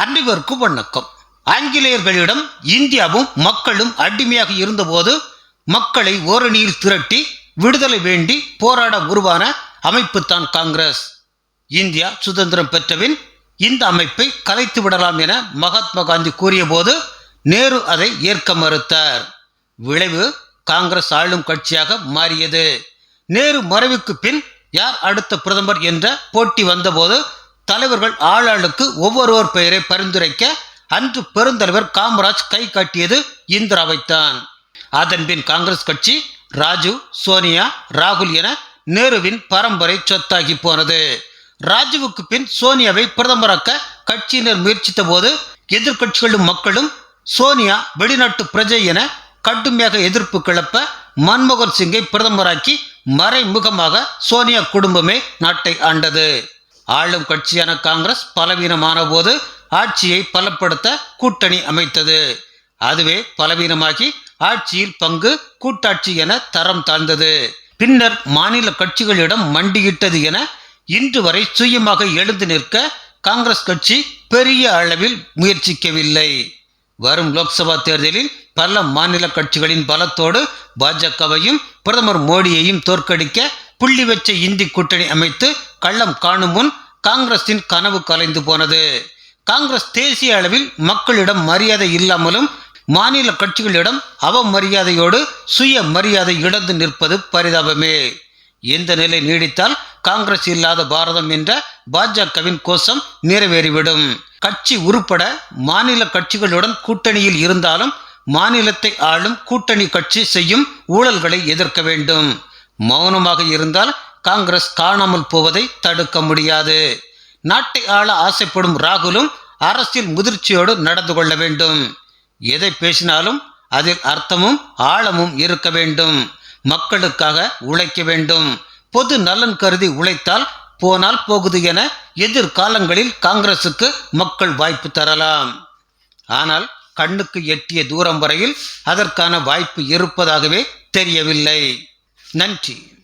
அனைவருக்கு வணக்கம் ஆங்கிலேயர்களிடம் இந்தியாவும் மக்களும் அடிமையாக இருந்தபோது மக்களை ஓரணியில் திரட்டி விடுதலை வேண்டி போராட உருவான அமைப்பு தான் காங்கிரஸ். இந்தியா சுதந்திரம் பெற்றபின் இந்த அமைப்பை கலைத்து விடலாம் என மகாத்மா காந்தி கூறியபோது நேரு அதை ஏற்க மறுத்தார். விளைவு காங்கிரஸ் ஆளும் கட்சியாக மாறியது. நேரு மறைவுக்கு பின் யார் அடுத்த பிரதமர் என்ற போட்டி வந்தபோது தலைவர்கள் ஆளாளுக்கு ஒவ்வொருவர் பெயரை பரிந்துரைக்க அன்று பெருந்தலைவர் காமராஜ் கை காட்டியது இந்திராவைத்தான். அதன்பின் காங்கிரஸ் கட்சி ராஜீவ் சோனியா ராகுல் என நேருவின் பரம்பரை சொத்தாகி போனது. ராஜுவுக்கு பின் சோனியாவை பிரதமராக்க கட்சியினர் முயற்சித்த போது எதிர்க்கட்சிகளும் மக்களும் சோனியா வெளிநாட்டு பிரஜை என கடுமையாக எதிர்ப்பு கிளப்ப மன்மோகன் சிங்கை பிரதமராக்கி மறைமுகமாக சோனியா குடும்பமே நாட்டை ஆண்டது. ஆளும் கட்சியான காங்கிரஸ் பலவீனமான போது ஆட்சியை பலப்படுத்த கூட்டணி அமைத்தது. அதுவே பலவீனமாகி ஆட்சியில் பங்கு கூட்டாட்சி என தரம் தாழ்ந்தது. பின்னர் மாநில கட்சிகளிடம் மண்டியிட்டது என இன்று வரை சுயமாக எழுந்து நிற்க காங்கிரஸ் கட்சி பெரிய அளவில் முயற்சிக்கவில்லை. வரும் லோக்சபா தேர்தலில் பல மாநில கட்சிகளின் பலத்தோடு பாஜகவையும் பிரதமர் மோடியையும் தோற்கடிக்க புள்ளி வச்ச இந்தி கூட்டணி அமைத்து கள்ளம் காணும் முன் காங்கிரசின் கனவு கலைந்து போனது. காங்கிரஸ் தேசிய அளவில் மக்களிடம் மரியாதை இல்லாமலும் மாநில கட்சிகளிடம் அவமரியாதையோடு சுய மரியாதை இழந்து நிற்பது பரிதாபமே. இந்த நிலை நீடித்தால் காங்கிரஸ் இல்லாத பாரதம் என்ற பாஜகவின் கோஷம் நிறைவேறிவிடும். கட்சி உருப்பட மாநில கட்சிகளுடன் கூட்டணியில் இருந்தாலும் மாநிலத்தை ஆளும் கூட்டணி கட்சி செய்யும் ஊழல்களை எதிர்க்க வேண்டும். மௌனமாக இருந்தால் காங்கிரஸ் காணாமல் போவதை தடுக்க முடியாது. நாட்டை ஆள ஆசைப்படும் ராகுலும் அரசியல் முதிர்ச்சியோடு நடந்து கொள்ள வேண்டும். எதை பேசினாலும் அதில் அர்த்தமும் ஆழமும் இருக்க வேண்டும். மக்களுக்காக உழைக்க வேண்டும். பொது நலன் கருதி உழைத்தால் போனால் போகுது என எதிர்காலங்களில் காங்கிரசுக்கு மக்கள் வாய்ப்பு தரலாம். ஆனால் கண்ணுக்கு எட்டிய தூரம் வரையில் அதற்கான வாய்ப்பு இருப்பதாகவே தெரியவில்லை. நன்றி.